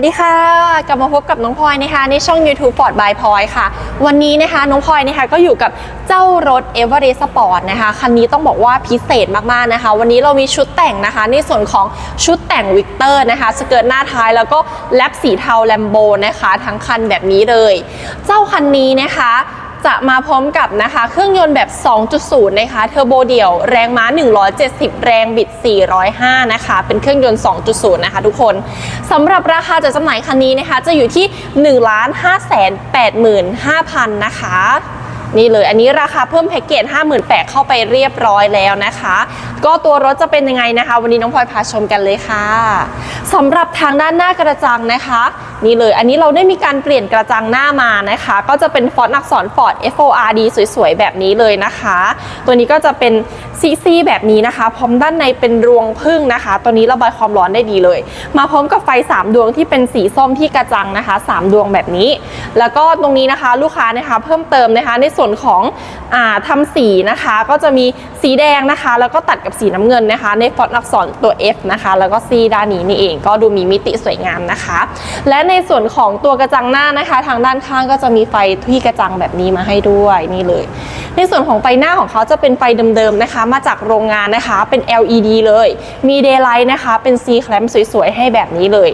วัสดีค่ะ กลับมาพบกับน้องพลอยนะคะในช่อง YouTube Ford by พลอยค่ะ วันนี้นะคะน้องพลอยนะคะก็อยู่กับเจ้ารถ e v e r e s t Sport นะคะคันนี้ต้องบอกว่าพิเศษมากๆนะคะ วันนี้เรามีชุดแต่งนะคะ ในส่วนของชุดแต่งวิกเตอร์นะคะสเกิร์ตหน้าท้ายแล้วก็แลปสีเทาแลมโบนะคะ ทั้งคันแบบนี้เลย เจ้าคันนี้นะคะ จะมาพร้อมกับนะคะ เครื่องยนต์แบบ 2.0 นะคะ เทอร์โบเดี่ยว แรงม้า 170 แรงบิด 405 นะคะ เป็นเครื่องยนต์ 2.0 นะคะทุกคน สำหรับราคาจัดจำหน่ายคันนี้นะคะ จะอยู่ที่ 1 5 8 5 0 0 0 นะคะ นี่เลยอันนี้ราคาเพิ่มแพ็กเกจ58,000เข้าไปเรียบร้อยแล้วนะคะ ก็ตัวรถจะเป็นยังไงนะคะ วันนี้น้องพลอยพาชมกันเลยค่ะสำหรับทางด้านหน้ากระจังนะคะ นี่เลยอันนี้เราได้มีการเปลี่ยนกระจังหน้ามานะคะ ก็จะเป็นฟอนต์อักษร Ford FORD สวยๆ แบบนี้เลยนะคะ ตัวนี้ก็จะเป็นซีซีแบบนี้นะคะ พร้อมด้านในเป็นรวงพึ่งนะคะ ตัวนี้ระบายความร้อนได้ดีเลย มาพร้อมกับไฟ 3 ดวงที่เป็นสีส้มที่กระจังนะคะ 3 ดวงแบบนี้ แล้วก็ตรงนี้นะคะลูกค้านะคะเพิ่มเติมนะคะในส่วนของอ่าทำสีนะคะ ก็จะมีสีแดงนะคะ แล้วก็ตัดกับสีน้ำเงินนะคะ ในฟอนต์อักษรตัว F นะคะ แล้วก็ C ด้านนี้นี่เองก็ดูมีมิติสวยงามนะคะ และในส่วนของตัวกระจังหน้านะคะ ทางด้านข้างก็จะมีไฟที่กระจังแบบนี้มาให้ด้วยนี่เลย ในส่วนของไฟหน้าของเขาจะเป็นไฟเดิมๆนะคะ มาจากโรงงานนะคะเป็น LED เลย มี daylight นะคะ เป็น C clamp สวยๆ ให้แบบนี้เลย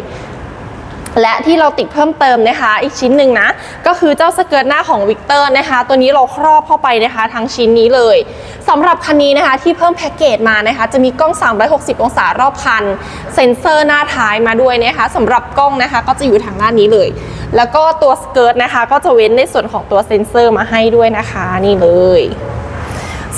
และที่เราติดเพิ่มเติมนะคะ อีกชิ้นหนึ่งนะ ก็คือเจ้าสเกิร์ตหน้าของวิกเตอร์นะคะ ตัวนี้เราครอบเข้าไปนะคะ ทั้งชิ้นนี้เลยสำหรับคันนี้นะคะที่เพิ่มแพ็กเกจมานะคะ จะมีกล้อง 360 องศารอบคัน เซ็นเซอร์หน้าท้ายมาด้วยนะคะสำหรับกล้องนะคะ ก็จะอยู่ทางด้านนี้เลย แล้วก็ตัวสเกิร์ตนะคะ ก็จะเว้นในส่วนของตัวเซ็นเซอร์มาให้ด้วยนะคะนี่เลย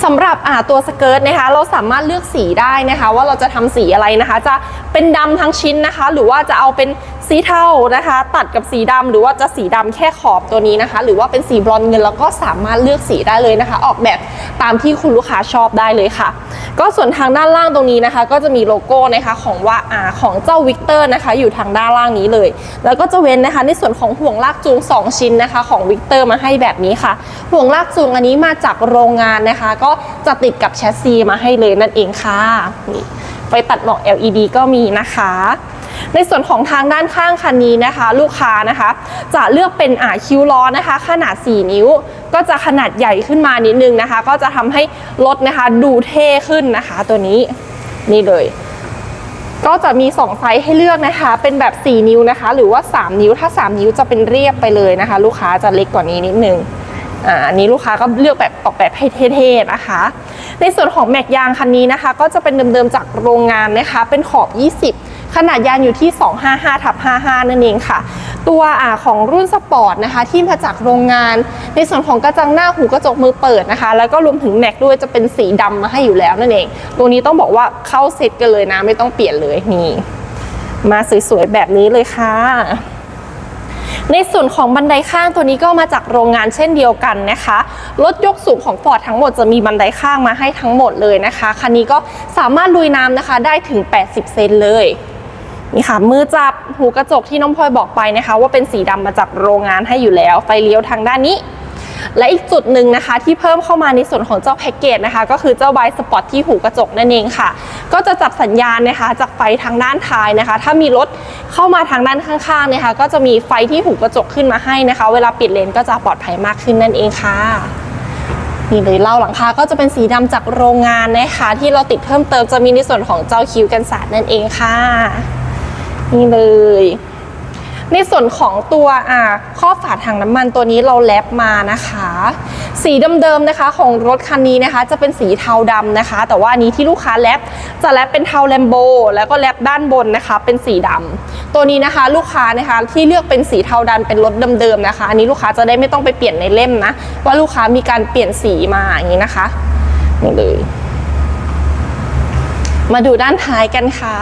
สำหรับอ่าตัวสเกิร์ตนะคะ เราสามารถเลือกสีได้นะคะ ว่าเราจะทำสีอะไรนะคะ จะ เป็นดำทั้งชิ้นนะคะ หรือว่าจะเอาเป็นสีเทานะคะ ตัดกับสีดำหรือว่าจะสีดำแค่ขอบตัวนี้นะคะ หรือว่าเป็นสีบรอนเงินแล้วก็สามารถเลือกสีได้เลยนะคะ ออกแบบตามที่คุณลูกค้าชอบได้เลยค่ะ ก็ส่วนทางด้านล่างตรงนี้นะคะ ก็จะมีโลโก้นะคะของว่าอ่าของเจ้าวิกเตอร์นะคะ อยู่ทางด้านล่างนี้เลย แล้วก็จะเว้นนะคะ ในส่วนของห่วงลากจูง 2 ชิ้นนะคะ ของวิกเตอร์มาให้แบบนี้ค่ะ ห่วงลากจูงอันนี้มาจากโรงงานนะคะ ก็จะติดกับแชสซีมาให้เลยนั่นเองค่ะนี่ ไฟตัดหมอก LED ก็มีนะคะ ในส่วนของทางด้านข้างคันนี้นะคะ ลูกค้านะคะ จะเลือกเป็นอ่าคิ้วล้อนะคะ ขนาด 4 นิ้ว ก็จะขนาดใหญ่ขึ้นมานิดนึงนะคะ ก็จะทำให้รถนะคะดูเท่ขึ้นนะคะ ตัวนี้นี่เลยก็จะมี 2 ไซส์ให้เลือกนะคะ เป็นแบบ 4 นิ้วนะคะ หรือว่า 3 นิ้ว ถ้า 3 นิ้วจะเป็นเรียบไปเลยนะคะ ลูกค้าจะเล็กกว่านี้นิดนึง อ่าอันนี้ลูกค้าก็เลือกแบบออกแบบให้เท่ๆนะคะ ในส่วนของแม็กยางคันนี้นะคะ ก็จะเป็นเดิมๆจากโรงงานนะคะ เป็นขอบ 20 ขนาดยางอยู่ที่ 255ทับ55 นั่นเองค่ะ ตัวอ่าของรุ่นสปอร์ตนะคะ ที่มาจากโรงงาน ในส่วนของกระจังหน้าหูกระจกมือเปิดนะคะ แล้วก็รวมถึงแม็กด้วยจะเป็นสีดำมาให้อยู่แล้วนั่นเอง ตัวนี้ต้องบอกว่าเข้าเซ็ตกันเลยนะไม่ต้องเปลี่ยนเลยนี่มาสวยๆแบบนี้เลยค่ะ ในส่วนของบันไดข้างตัวนี้ก็มาจากโรงงานเช่นเดียวกันนะคะ รถยกสูงของฟอร์ดทั้งหมดจะมีบันไดข้างมาให้ทั้งหมดเลยนะคะ คันนี้ก็สามารถลุยน้ำนะคะได้ถึง 80 เซนเลยนี่ค่ะมือจับหูกระจกที่น้องพลอยบอกไปนะคะ ว่าเป็นสีดำมาจากโรงงานให้อยู่แล้ว ไฟเลี้ยวทางด้านนี้ และอีกจุดหนึ่งนะคะที่เพิ่มเข้ามาในส่วนของเจ้าแพ็กเกจนะคะ ก็คือเจ้าไบสปอตที่หูกระจกนั่นเองค่ะ ก็จะจับสัญญาณนะคะจากไฟทางด้านท้ายนะคะ ถ้ามีรถเข้ามาทางด้านข้างๆนะคะ ก็จะมีไฟที่หูกระจกขึ้นมาให้นะคะ เวลาปิดเลนก็จะปลอดภัยมากขึ้นนั่นเองค่ะนี่เลยเล่าหลังคาก็จะเป็นสีดำจากโรงงานนะคะ ที่เราติดเพิ่มเติมจะมีในส่วนของเจ้าคิ้วกันสาดนั่นเองค่ะ นี่เลย ในส่วนของตัวข้อฝาถังน้ำมันตัวนี้เราแลบมานะคะ สีเดิมๆนะคะของรถคันนี้นะคะ จะเป็นสีเทาดำนะคะ แต่ว่านนี้ที่ลูกค้าแลบจะแลบเป็นเทาแลมโบแล้วก็แลบด้านบนนะคะ เป็นสีดำตัวนี้นะคะลูกค้านะคะที่เลือกเป็นสีเทาดำเป็นรถเดิมๆนะคะ อันนี้ลูกค้าจะได้ไม่ต้องไปเปลี่ยนในเล่มนะว่าลูกค้ามีการเปลี่ยนสีมาอย่างนี้นะคะนี่เลย มาดูด้านท้ายกันค่ะ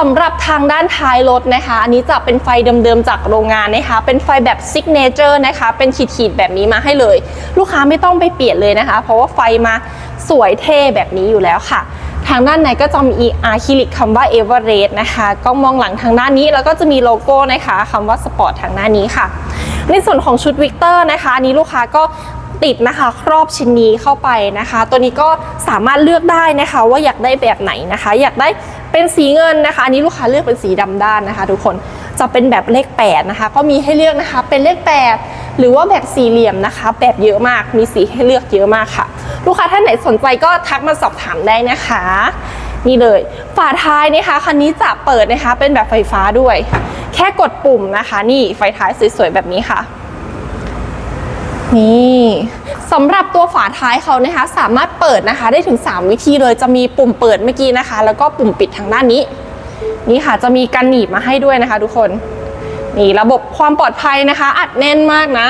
สำหรับทางด้านท้ายรถนะคะ อันนี้จะเป็นไฟเดิมๆจากโรงงานนะคะ เป็นไฟแบบซิกเนเจอร์นะคะ เป็นขีดๆแบบนี้มาให้เลย ลูกค้าไม่ต้องไปเปลี่ยนเลยนะคะ เพราะว่าไฟมาสวยเท่แบบนี้อยู่แล้วค่ะ ทางด้านในก็จะมีอะคริลิกคำว่า e v e r e s t นะคะกล้องมองหลังทางด้านนี้ แล้วก็จะมีโลโก้นะคะคำว่าสปอร์ตทางด้านนี้ค่ะ ในส่วนของชุดวิกเตอร์นะคะอันนี้ลูกค้าก็ติดนะคะ ครอบชิ้นนี้เข้าไปนะคะ ตัวนี้ก็สามารถเลือกได้นะคะ ว่าอยากได้แบบไหนนะคะ อยากได้ เป็นสีเงินนะคะ อันนี้ลูกค้าเลือกเป็นสีดำด้านนะคะ ทุกคนจะเป็นแบบเลข8นะคะ ก็มีให้เลือกนะคะ เป็นเลข 8 หรือว่าแบบสี่เหลี่ยมนะคะ แบบเยอะมาก มีสีให้เลือกเยอะมากค่ะ ลูกค้าท่านไหนสนใจก็ทักมาสอบถามได้นะคะ นี่เลย ฝาท้ายนะคะ คันนี้จะเปิดนะคะ เป็นแบบไฟฟ้าด้วย แค่กดปุ่มนะคะ นี่ไฟท้ายสวยๆแบบนี้ค่ะ นี่ สำหรับตัวฝาท้ายเขานะคะ สามารถเปิดนะคะได้ถึง 3 วิธีเลยจะมีปุ่มเปิดเมื่อกี้นะคะ แล้วก็ปุ่มปิดทางด้านนี้ นี่ค่ะจะมีกันหนีบมาให้ด้วยนะคะ ทุกคนนี่ระบบความปลอดภัยนะคะ อัดแน่นมากนะ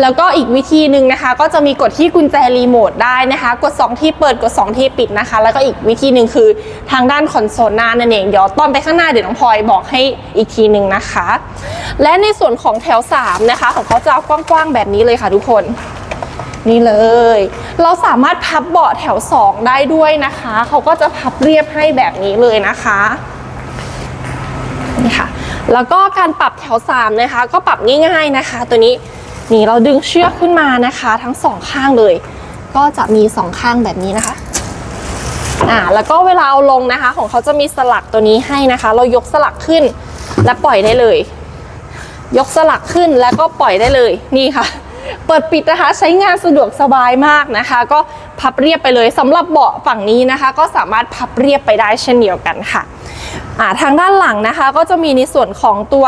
แล้วก็อีกวิธีหนึ่งนะคะ ก็จะมีกดที่กุญแจรีโมทได้นะคะ กด 2 ที่เปิดกด 2 ที่ปิดนะคะ แล้วก็อีกวิธีหนึ่งคือทางด้านคอนโซลหน้านั่นเองเดี๋ยวตอนไปข้างหน้าเดี๋ยวน้องพลอยบอกให้อีกทีหนึ่งนะคะ และในส่วนของแถว 3 นะคะ ของเขาจะกว้างๆแบบนี้เลยค่ะทุกคน นี่เลย เราสามารถพับเบาะแถว 2 ได้ด้วยนะคะ เขาก็จะพับเรียบให้แบบนี้เลยนะคะนี่ค่ะ แล้วก็การปรับแถว 3 นะคะ ก็ปรับง่ายๆนะคะ ตัวนี้นี่เราดึงเชือกขึ้นมานะคะ ทั้งสองข้างเลย ก็จะมีสองข้างแบบนี้นะคะอ่าแล้วก็เวลาเอาลงนะคะ ของเขาจะมีสลักตัวนี้ให้นะคะ เรายกสลักขึ้นและปล่อยได้เลย ยกสลักขึ้นแล้วก็ปล่อยได้เลยนี่ค่ะ เปิดปิดนะคะใช้งานสะดวกสบายมากนะคะ ก็พับเรียบไปเลยสำหรับเบาะฝั่งนี้นะคะ ก็สามารถพับเรียบไปได้เช่นเดียวกันค่ะทางด้านหลังนะคะก็จะมีในส่วนของตัว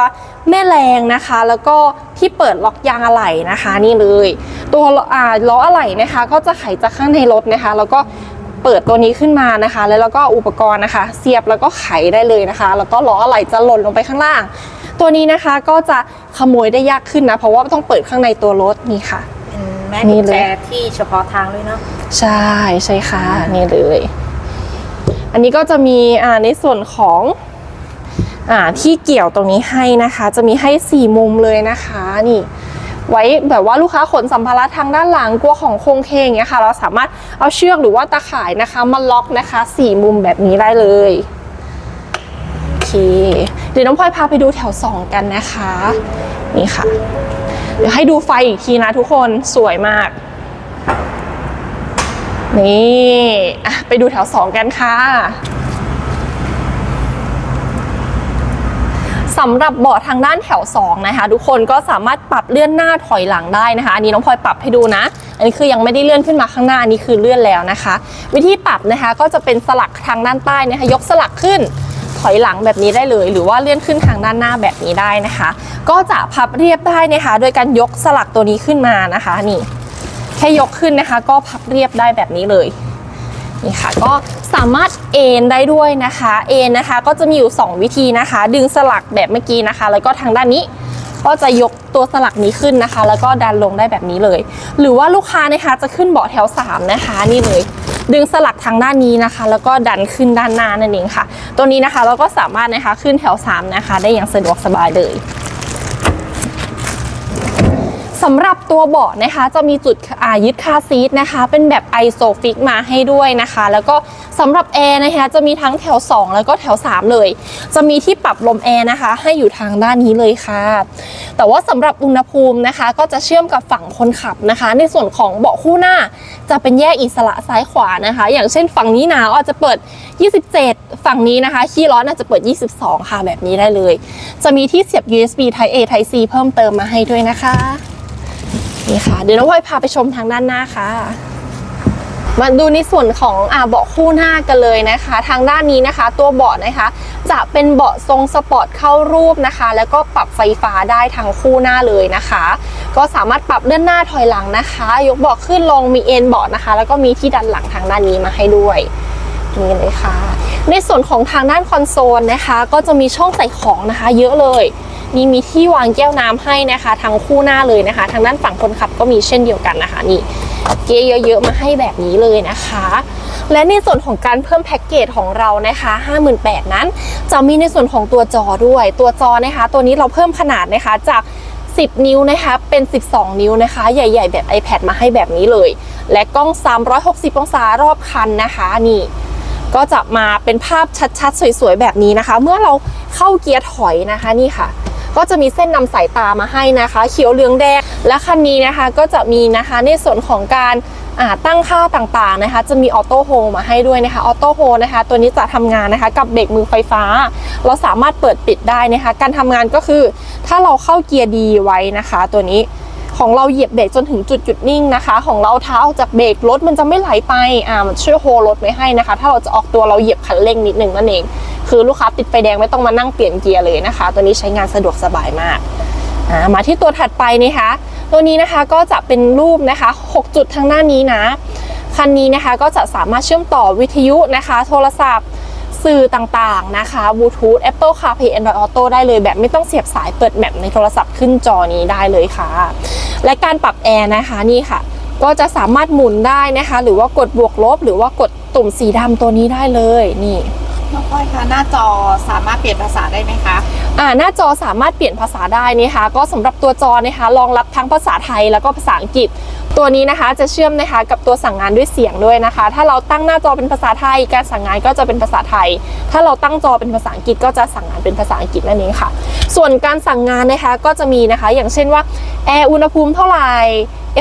แม่แรงนะคะ แล้วก็ที่เปิดล็อกยางอะไหล่นะคะ นี่เลย ตัวอ่าล้ออะไหล่นะคะ ก็จะไขจากข้างในรถนะคะ แล้วก็เปิดตัวนี้ขึ้นมานะคะ แล้วเราก็อุปกรณ์นะคะ เสียบแล้วก็ไขได้เลยนะคะ แล้วก็ล้ออะไหล่จะหล่นลงไปข้างล่าง ตัวนี้นะคะก็จะขโมยได้ยากขึ้นนะ เพราะว่าต้องเปิดข้างในตัวรถนี่ค่ะ เป็นแม่นี่กุญเลยแจที่เฉพาะทางด้วยเนาะใช่ใช่ค่ะนี่เลย อันนี้ก็จะมีอ่าในส่วนของอ่าที่เกี่ยวตรงนี้ให้นะคะ จะมีให้สี่มุมเลยนะคะนี่ไว้แบบว่าลูกค้าขนสัมภาระทางด้านหลังกลัวของโครงเคงอย่างเงี้ยค่ะ เราสามารถเอาเชือกหรือว่าตะข่ายนะคะมาล็อกนะคะสี่มุมแบบนี้ได้เลยโอ เดี๋ยวน้องพลอยพาไปดูแถวสองกันนะคะ นี่ค่ะ เดี๋ยวให้ดูไฟอีกทีนะทุกคนสวยมาก นี่ไปดูแถว 2 กันค่ะสำหรับเบาะทางด้านแถว 2 นะคะ ทุกคนก็สามารถปรับเลื่อนหน้าถอยหลังได้นะคะอันนี้น้องพลอยปรับให้ดูนะ อันนี้คือยังไม่ได้เลื่อนขึ้นมาข้างหน้าอันนี้คือเลื่อนแล้วนะคะ วิธีปรับนะคะก็จะเป็นสลักทางด้านใต้นะคะยกสลักขึ้น อยหลังแบบนี้ได้เลย หรือว่าเลื่อนขึ้นทางด้านหน้าแบบนี้ได้นะคะ ก็จะพับเรียบได้นะคะ โดยการยกสลักตัวนี้ขึ้นมานะคะนี่แค่ยกขึ้นนะคะ ก็พับเรียบได้แบบนี้เลยนี่ค่ะก็สามารถเอนได้ด้วยนะคะเอนนะคะก็จะมีอยู่ 2 วิธีนะคะ ดึงสลักแบบเมื่อกี้นะคะ แล้วก็ทางด้านนี้ก็จะยกตัวสลักนี้ขึ้นนะคะ แล้วก็ดันลงได้แบบนี้เลย หรือว่าลูกค้านะคะจะขึ้นเบาะแถว 3 นะคะนี่เลย ดึงสลักทางด้านนี้นะคะ แล้วก็ดันขึ้นด้านหน้านั่นเองค่ะ ตัวนี้นะคะเราก็สามารถนะคะขึ้นแถว 3 นะคะ ได้อย่างสะดวกสบายเลยสำหรับตัวเบาะนะคะจะมีจุดยึดคาซีทนะคะ เป็นแบบไอโซฟิกมาให้ด้วยนะคะ แล้วก็สำหรับแอร์นะคะจะมีทั้งแถว 2 แล้วก็แถว 3 เลย จะมีที่ปรับลมแอร์นะคะ ให้อยู่ทางด้านนี้เลยค่ะ แต่ว่าสำหรับอุณหภูมินะคะ ก็จะเชื่อมกับฝั่งคนขับนะคะ ในส่วนของเบาะคู่หน้า จะเป็นแยกอิสระซ้ายขวานะคะ อย่างเช่นฝั่งนี้หนาวอาจจะเปิด 27 ฝั่งนี้นะคะขี้ร้อนอาจจะเปิด 22 ค่ะแบบนี้ได้เลย จะมีที่เสียบ USB Type A Type C เพิ่มเติมมาให้ด้วยนะคะนี่ค่ะ เดี๋ยวน้องพลอยพาไปชมทางด้านหน้าค่ะ มาดูในส่วนของอ่าเบาะคู่หน้ากันเลยนะคะ ทางด้านนี้นะคะ ตัวเบาะนะคะ จะเป็นเบาะทรงสปอร์ตเข้ารูปนะคะ แล้วก็ปรับไฟฟ้าได้ทั้งคู่หน้าเลยนะคะ ก็สามารถปรับเลื่อนหน้าถอยหลังนะคะ ยกเบาะขึ้นลงมีเอ็นเบาะนะคะ แล้วก็มีที่ดันหลังทางด้านนี้มาให้ด้วยนี่เลยค่ะ ในส่วนของทางด้านคอนโซลนะคะ ก็จะมีช่องใส่ของนะคะ เยอะเลย นี่มีที่วางแก้วน้ำให้นะคะ ทั้งคู่หน้าเลยนะคะ ทางด้านฝั่งคนขับก็มีเช่นเดียวกันนะคะนี่เกียร์เยอะๆมาให้แบบนี้เลยนะคะ และในส่วนของการเพิ่มแพ็กเกจของเรานะคะ58,000นั้น จะมีในส่วนของตัวจอด้วย ตัวจอนะคะ ตัวนี้เราเพิ่มขนาดนะคะจาก 10 นิ้วนะคะ เป็น 12 นิ้วนะคะ ใหญ่ ๆ แบบ iPad มาให้แบบนี้เลย และกล้อง 360 องศารอบคันนะคะนี่ก็จะมาเป็นภาพชัดๆ สวยๆ แบบนี้นะคะ เมื่อเราเข้าเกียร์ถอยนะคะนี่ค่ะ ก็จะมีเส้นนำสายตามาให้นะคะ เขียวเหลืองแดงและคันนี้นะคะก็จะมีนะคะในส่วนของการตั้งค่าต่างๆนะคะ จะมีออโต้โฮมาให้ด้วยนะคะออโต้โฮนะคะ ตัวนี้จะทำงานนะคะ กับเบรกมือไฟฟ้า เราสามารถเปิดปิดได้นะคะ การทำงานก็คือ ถ้าเราเข้าเกียร์ดีไว้นะคะ ตัวนี้ ของเราเหยียบเบรกจนถึงจุดหยุดนิ่งนะคะ ของเราเท้าออกจากเบรกรถมันจะไม่ไหลไปอ่ามันช่วยโฮรถไว้ให้นะคะ ถ้าเราจะออกตัวเราเหยียบคันเร่งนิดนึงนั่นเอง คือลูกค้าติดไฟแดงไม่ต้องมานั่งเปลี่ยนเกียร์เลยนะคะ ตัวนี้ใช้งานสะดวกสบายมากอ่ามาที่ตัวถัดไปนะคะ ตัวนี้นะคะก็จะเป็นรูปนะคะ 6 จุดทางด้านนี้นะคันนี้นะคะก็จะสามารถเชื่อมต่อวิทยุนะคะ โทรศัพท์ สื่อต่างๆนะคะบลูทูธ Apple CarPlay Android Auto ได้เลยแบบไม่ต้องเสียบสายเปิดแมปในโทรศัพท์ขึ้นจอนี้ได้เลยค่ะ และการปรับแอร์นะคะนี่ค่ะ ก็จะสามารถหมุนได้นะคะ หรือว่ากดบวกลบ หรือว่ากดตุ่มสีดำตัวนี้ได้เลยนี่ น้องพลอยคะหน้าจอสามารถเปลี่ยนภาษาได้ไหมคะอ่าหน้าจอสามารถเปลี่ยนภาษาได้นะคะ ก็สำหรับตัวจอนะคะรองรับทั้งภาษาไทยแล้วก็ภาษาอังกฤษ ตัวนี้นะคะจะเชื่อมนะคะกับตัวสั่งงานด้วยเสียงด้วยนะคะ ถ้าเราตั้งหน้าจอเป็นภาษาไทย การสั่งงานก็จะเป็นภาษาไทย ถ้าเราตั้งจอเป็นภาษาอังกฤษก็จะสั่งงานเป็นภาษาอังกฤษนั่นเองค่ะ ส่วนการสั่งงานนะคะก็จะมีนะคะ อย่างเช่นว่าแอร์อุณหภูมิเท่าไหร่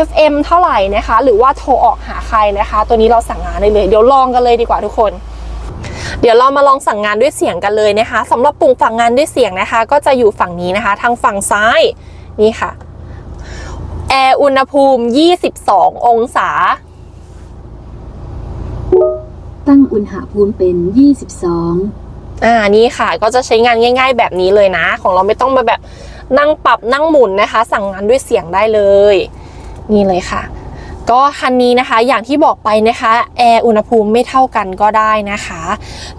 FM เท่าไหร่นะคะ หรือว่าโทรออกหาใครนะคะ ตัวนี้เราสั่งงานได้เลย เดี๋ยวลองกันเลยดีกว่าทุกคน เดี๋ยวเรามาลองสั่งงานด้วยเสียงกันเลยนะคะสำหรับปุ่มสั่งงานด้วยเสียงนะคะ ก็จะอยู่ฝั่งนี้นะคะ ทางฝั่งซ้ายนี่ค่ะแอร์อุณหภูมิ 22 องศา ตั้งอุณหภูมิเป็น 22 อ่านี่ค่ะ ก็จะใช้งานง่าย ๆ แบบนี้เลยนะ ของเราไม่ต้องมาแบบนั่งปรับนั่งหมุนนะคะ สั่งงานด้วยเสียงได้เลย นี่เลยค่ะ ก็คันนี้นะคะอย่างที่บอกไปนะคะแอร์อุณหภูมิไม่เท่ากันก็ได้นะคะ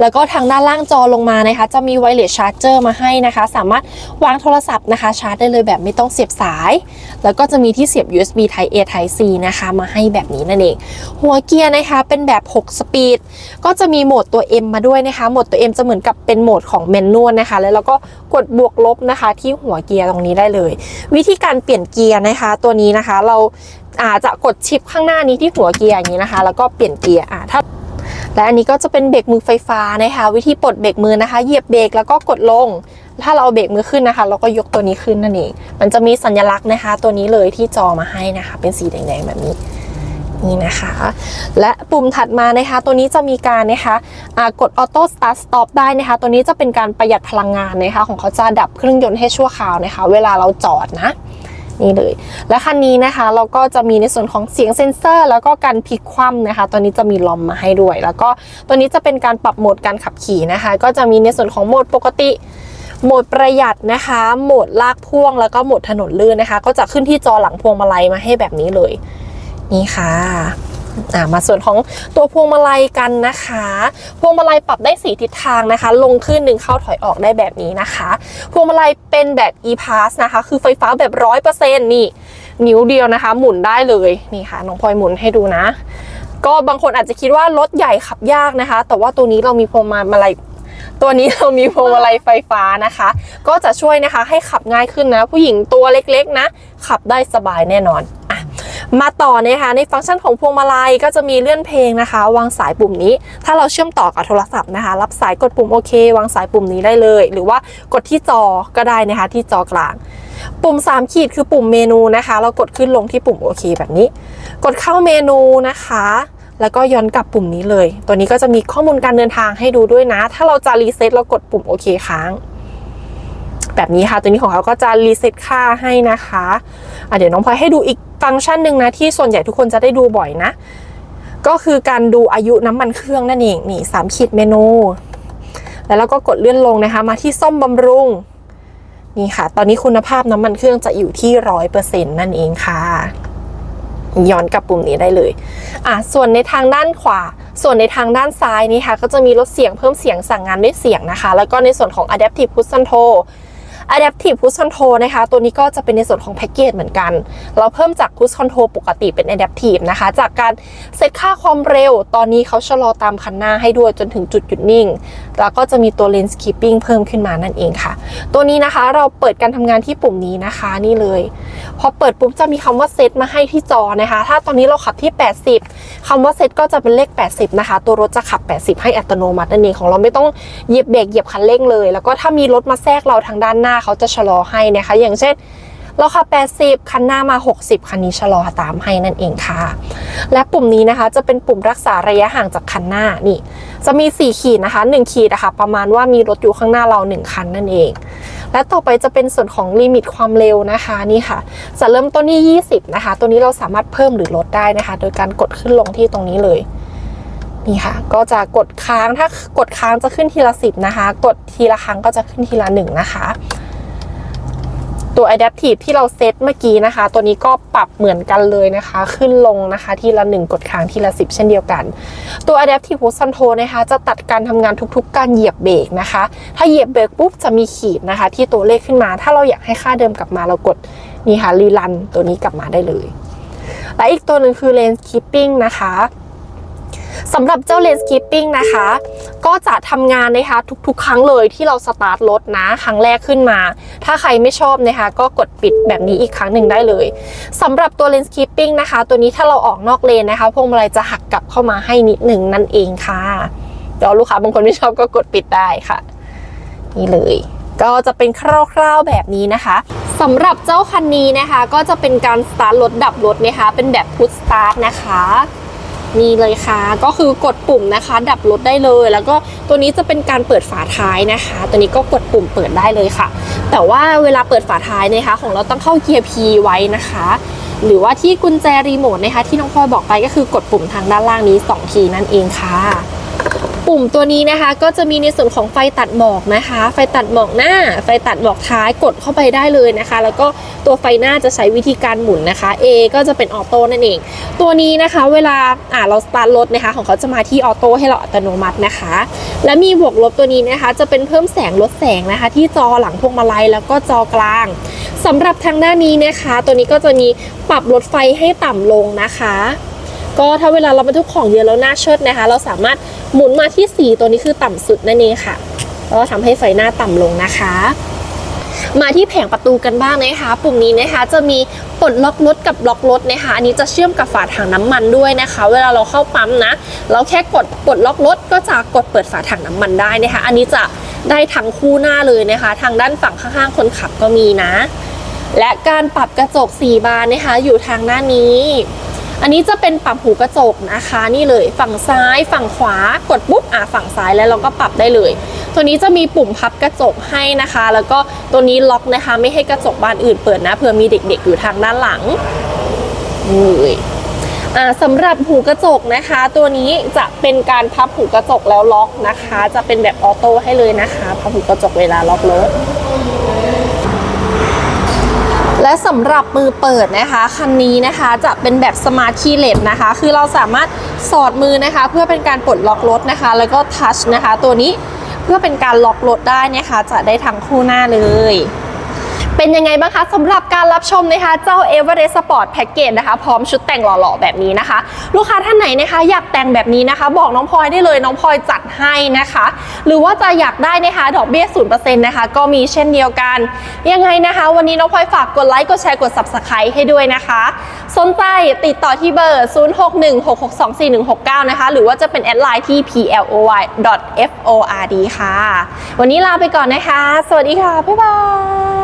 แล้วก็ทางด้านล่างจอลงมานะคะ จะมีไวเลสชาร์จเจอร์มาให้นะคะ สามารถวางโทรศัพท์นะคะ ชาร์จได้เลยแบบไม่ต้องเสียบสาย แล้วก็จะมีที่เสียบ USB Type A Type C นะคะ มาให้แบบนี้นั่นเองหัวเกียร์นะคะเป็นแบบ 6 สปีด ก็จะมีโหมดตัว M มาด้วยนะคะโหมดตัว M จะเหมือนกับเป็นโหมดของแมนนวลนะคะ แล้วเราก็กดบวกลบนะคะ ที่หัวเกียร์ตรงนี้ได้เลย วิธีการเปลี่ยนเกียร์นะคะ ตัวนี้นะคะเรา อาจจะกดชิปข้างหน้านี้ที่หัวเกียร์อย่างนี้นะคะ แล้วก็เปลี่ยนเกียร์อะถ้าและอันนี้ก็จะเป็นเบรกมือไฟฟ้านะคะ วิธีปลดเบรกมือนะคะ เหยียบเบรกแล้วก็กดลง ถ้าเราเบรกมือขึ้นนะคะ เราก็ยกตัวนี้ขึ้นนั่นเองมันจะมีสัญลักษณ์นะคะ ตัวนี้เลยที่จอมาให้นะคะ เป็นสีแดงๆแบบนี้นี่นะคะ และปุ่มถัดมานะคะ ตัวนี้จะมีการนะคะกดออโต้สตาร์ทสต็อปได้นะคะ ตัวนี้จะเป็นการประหยัดพลังงานนะคะ ของเขาจะดับเครื่องยนต์ให้ชั่วคราวนะคะ เวลาเราจอดนะ นี่เลย และคันนี้นะคะเราก็จะมีในส่วนของเสียงเซ็นเซอร์ แล้วก็การพลิกคว่ำนะคะ ตัวนี้จะมีลอมมาให้ด้วย แล้วก็ตัวนี้จะเป็นการปรับโหมดการขับขี่นะคะ ก็จะมีในส่วนของโหมดปกติโหมดประหยัดนะคะ โหมดลากพ่วงแล้วก็โหมดถนนลื่นนะคะ ก็จะขึ้นที่จอหลังพวงมาลัยมาให้แบบนี้เลย นี่ค่ะ อ่ามาส่วนของตัวพวงมาลัยกันนะคะ พวงมาลัยปรับได้สีทิศทางนะคะ ลงขึ้นหนึ่งเข้าถอยออกได้แบบนี้นะคะ พวงมาลัยเป็นแบบ e-pass นะคะ คือไฟฟ้าแบบร้อยเปอร์เซ็นต์นี่นิ้วเดียวนะคะ หมุนได้เลยนี่ค่ะน้องพลอยหมุนให้ดูนะ ก็บางคนอาจจะคิดว่ารถใหญ่ขับยากนะคะ แต่ว่าตัวนี้เรามีพวงมาลัยตัวนี้เรามีพวงมาลัยไฟฟ้านะคะ ก็จะช่วยนะคะให้ขับง่ายขึ้นนะ ผู้หญิงตัวเล็กๆนะ ขับได้สบายแน่นอน มาต่อนะคะในฟังก์ชันของพวงมาลัยก็จะมีเลื่อนเพลงนะคะ วางสายปุ่มนี้ ถ้าเราเชื่อมต่อกับโทรศัพท์นะคะ รับสายกดปุ่มโอเควางสายปุ่มนี้ได้เลย หรือว่ากดที่จอก็ได้นะคะที่จอกลางปุ่ม 3 ขีดคือปุ่มเมนูนะคะ เรากดขึ้นลงที่ปุ่มโอเคแบบนี้ กดเข้าเมนูนะคะ แล้วก็ย้อนกลับปุ่มนี้เลย ตัวนี้ก็จะมีข้อมูลการเดินทางให้ดูด้วยนะ ถ้าเราจะรีเซ็ตเรากดปุ่มโอเคค้าง แบบนี้ค่ะ ตัวนี้ของเขาก็จะรีเซ็ตค่าให้นะคะะเดี๋ยวน้องพลอยให้ดูอีกฟังก์ชันหนึ่งนะที่ส่วนใหญ่ทุกคนจะได้ดูบ่อยนะ ก็คือการดูอายุน้ำมันเครื่องนั่นเองนี่สามขีดเมนูแล้วเราก็กดเลื่อนลงนะคะ มาที่ซ่อมบำรุงนี่ค่ะ ตอนนี้คุณภาพน้ำมันเครื่องจะอยู่ที่ร้อยเปอร์เซ็นต์นั่นเองค่ะ ย้อนกลับปุ่มนี้ได้เลยอะส่วนในทางด้านขวา ส่วนในทางด้านซ้ายนี่ค่ะ ก็จะมีลดเสียงเพิ่มเสียงสั่งงานด้วยเสียงนะคะ แล้วก็ในส่วนของ Adaptive Push Control Adaptive Push Control นะคะ ตัวนี้ก็จะเป็นในส่วนของแพ็กเกจเหมือนกัน เราเพิ่มจาก Push Control ปกติเป็น Adaptive นะคะ จากการเซตค่าความเร็ว ตอนนี้เขาชะลอตามคันหน้าให้ด้วยจนถึงจุดหยุดนิ่ง แล้วก็จะมีตัว Lane Keeping เพิ่มขึ้นมานั่นเองค่ะ ตัวนี้นะคะเราเปิดการทำงานที่ปุ่มนี้นะคะนี่เลย พอเปิดปุ๊บจะมีคำว่าเซตมาให้ที่จอนะคะ ถ้าตอนนี้เราขับที่ 80คำว่าเซตก็จะเป็นเลข 80 นะคะ ตัวรถจะขับ 80 ให้อัตโนมัตินั่นเองของเราไม่ต้องเหยียบเบรกเหยียบคันเร่งเลย แล้วก็ถ้ามีรถมาแทรกเราทางด้านหน้าเขาจะชะลอให้นะคะ อย่างเช่นเราขับ 80 คันหน้ามา 60 คันนี้ชะลอตามให้นั่นเองค่ะ และปุ่มนี้นะคะจะเป็นปุ่มรักษาระยะห่างจากคันหน้านี่ จะมี 4 ขีดนะคะ 1 ขีดนะคะประมาณว่ามีรถอยู่ข้างหน้าเรา 1 คันนั่นเอง และต่อไปจะเป็นส่วนของลิมิตความเร็วนะคะนี่ค่ะ จะเริ่มต้นที่ 20 นะคะ ตัวนี้เราสามารถเพิ่มหรือลดได้นะคะ โดยการกดขึ้นลงที่ตรงนี้เลยนี่ค่ะ ก็จะกดค้างถ้ากดค้างจะขึ้นทีละ 10 นะคะ กดทีละครั้งก็จะขึ้นทีละ 1 นะคะ ตัว Adaptive ที่เราเซตเมื่อกี้นะคะ ตัวนี้ก็ปรับเหมือนกันเลยนะคะ ขึ้นลงนะคะ ทีละ 1 กดค้างทีละ 10 เช่นเดียวกัน ตัว Adaptive Cruise Control นะคะ จะตัดการทำงานทุกๆ การเหยียบเบรกนะคะ ถ้าเหยียบเบรกปุ๊บจะมีขีดนะคะ ที่ตัวเลขขึ้นมา ถ้าเราอยากให้ค่าเดิมกลับมาเรากดนี่ค่ะรีลันตัวนี้กลับมาได้เลย และอีกตัวหนึ่งคือ Lane Keeping นะคะ สำหรับเจ้า Lane Keeping นะคะ ก็จะทำงานนะคะทุกๆ ครั้งเลยที่เราสตาร์ทรถนะ ครั้งแรกขึ้นมา ถ้าใครไม่ชอบนะคะ ก็กดปิดแบบนี้อีกครั้งหนึ่งได้เลยสำหรับตัว Lane Keeping นะคะ ตัวนี้ถ้าเราออกนอกเลนนะคะพวงมาลัยจะหักกลับเข้ามาให้นิดหนึ่งนั่นเองค่ะเดี๋ยวลูกค้าบางคนไม่ชอบก็กดปิดได้ค่ะ นี่เลยก็จะเป็นคร่าวๆแบบนี้นะคะสำหรับเจ้าคันนี้นะคะ ก็จะเป็นการสตาร์ทรถดับรถนะคะ เป็นแบบพุทสตาร์ทนะคะ นี่เลยค่ะ ก็คือกดปุ่มนะคะ ดับรถได้เลย แล้วก็ตัวนี้จะเป็นการเปิดฝาท้ายนะคะ ตัวนี้ก็กดปุ่มเปิดได้เลยค่ะ แต่ว่าเวลาเปิดฝาท้ายนะคะ ของเราต้องเข้าเกียร์ P ไว้นะคะ หรือว่าที่กุญแจรีโมทนะคะ ที่น้องพลอยบอกไปก็คือกดปุ่มทางด้านล่างนี้ 2 ทีนั่นเองค่ะ ปุ่มตัวนี้นะคะ ก็จะมีในส่วนของไฟตัดหมอกนะคะ ไฟตัดหมอกหน้า ไฟตัดหมอกท้ายกดเข้าไปได้เลยนะคะ แล้วก็ตัวไฟหน้าจะใช้วิธีการหมุนนะคะ A ก็จะเป็นออโต้นั่นเอง ตัวนี้นะคะเวลาอ่าเราสตาร์ทรถนะคะ ของเขาจะมาที่ออโต้ให้เราอัตโนมัตินะคะ และมีบวกลบตัวนี้นะคะ จะเป็นเพิ่มแสงลดแสงนะคะ ที่จอหลังพวงมาลัยแล้วก็จอกลางสำหรับทางด้านนี้นะคะ ตัวนี้ก็จะมีปรับลดไฟให้ต่ำลงนะคะ ก็ถ้าเวลาเราบรรทุกของเยอะแล้วหน้าเชิดนะคะ เราสามารถ หมุนมาที่ 4 ตัวนี้คือต่ำสุดนั่นเองค่ะก็ทำให้ไฟหน้าต่ำลงนะคะ มาที่แผงประตูกันบ้างนะคะ ปุ่มนี้นะคะจะมีปลดล็อกรถกับล็อกรถนะคะ อันนี้จะเชื่อมกับฝาถังน้ำมันด้วยนะคะ เวลาเราเข้าปั๊มนะ เราแค่กดปลดล็อกรถก็จะกดเปิดฝาถังน้ำมันได้นะคะ อันนี้จะได้ทั้งคู่หน้าเลยนะคะ ทางด้านฝั่งข้างๆคนขับก็มีนะ และการปรับกระจก 4 บานนะคะ อยู่ทางหน้านี้ อันนี้จะเป็นปรับหูกระจกนะคะนี่เลย ฝั่งซ้าย ฝั่งขวากดปุ๊บอะฝั่งซ้ายแล้วเราก็ปรับได้เลย ตัวนี้จะมีปุ่มพับกระจกให้นะคะ แล้วก็ตัวนี้ล็อกนะคะ ไม่ให้กระจกบานอื่นเปิดนะเผื่อมีเด็กๆอยู่ทางด้านหลังนี่เลยสำหรับหูกระจกนะคะ ตัวนี้จะเป็นการพับหูกระจกแล้วล็อกนะคะ จะเป็นแบบออโต้ให้เลยนะคะ พับหูกระจกเวลาล็อกรถ และสำหรับมือเปิดนะคะคันนี้นะคะจะเป็นแบบสมาร์ทคีย์เลสนะคะ คือเราสามารถสอดมือนะคะ เพื่อเป็นการปลดล็อกรถนะคะ แล้วก็ทัชนะคะ ตัวนี้เพื่อเป็นการล็อกรถได้นะคะ จะได้ทั้งคู่หน้าเลย เป็นยังไงบ้างคะสำหรับการรับชมนะคะ เจ้า Everest Sport Package นะคะ พร้อมชุดแต่งหล่อๆ แบบนี้นะคะ ลูกค้าท่านไหนนะคะ อยากแต่งแบบนี้นะคะ บอกน้องพลอยได้เลยน้องพลอยจัดให้นะคะ หรือว่าจะอยากได้นะคะดอกเบี้ย0%นะคะ ก็มีเช่นเดียวกัน ยังไงนะคะ วันนี้น้องพลอยฝากกดไลค์กดแชร์กด Subscribe ให้ด้วยนะคะสนใจติดต่อที่เบอร์ 0616624169 นะคะ หรือว่าจะเป็นแอดไลน์ที่ ploy.ford ค่ะ วันนี้ลาไปก่อนนะคะ สวัสดีค่ะบ๊ายบาย